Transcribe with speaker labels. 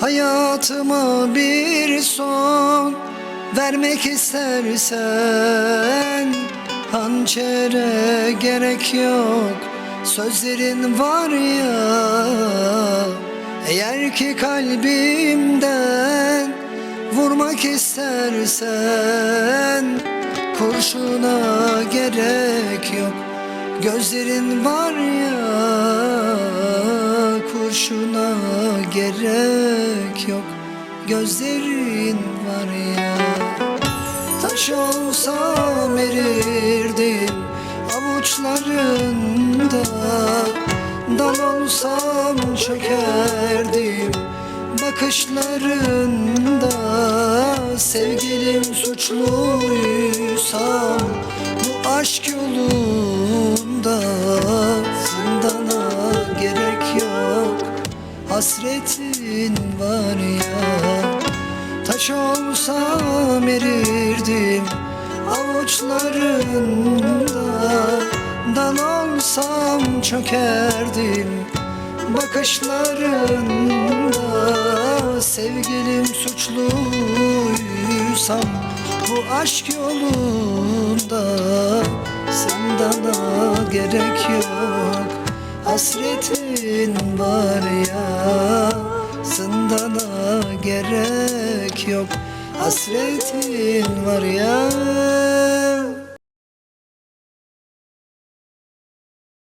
Speaker 1: Hayatıma bir son vermek istersen Hançere gerek yok. Sözlerin var ya Eğer ki kalbimden vurmak istersen Kurşuna gerek yok. Gözlerin var ya Kurşuna gerek yok. Gözlerin var ya. Taş olsam erirdim avuçlarında. Dal olsam çökerdim bakışlarında. Sevgilim suçluysam bu aşk hasretin var ya Taş olsam erirdim avuçlarında. Dal olsam çökerdim bakışlarında. Sevgilim suçluysam bu aşk yolunda Zindana gerek yok. Hasretin var gerek yok. Hasretin var ya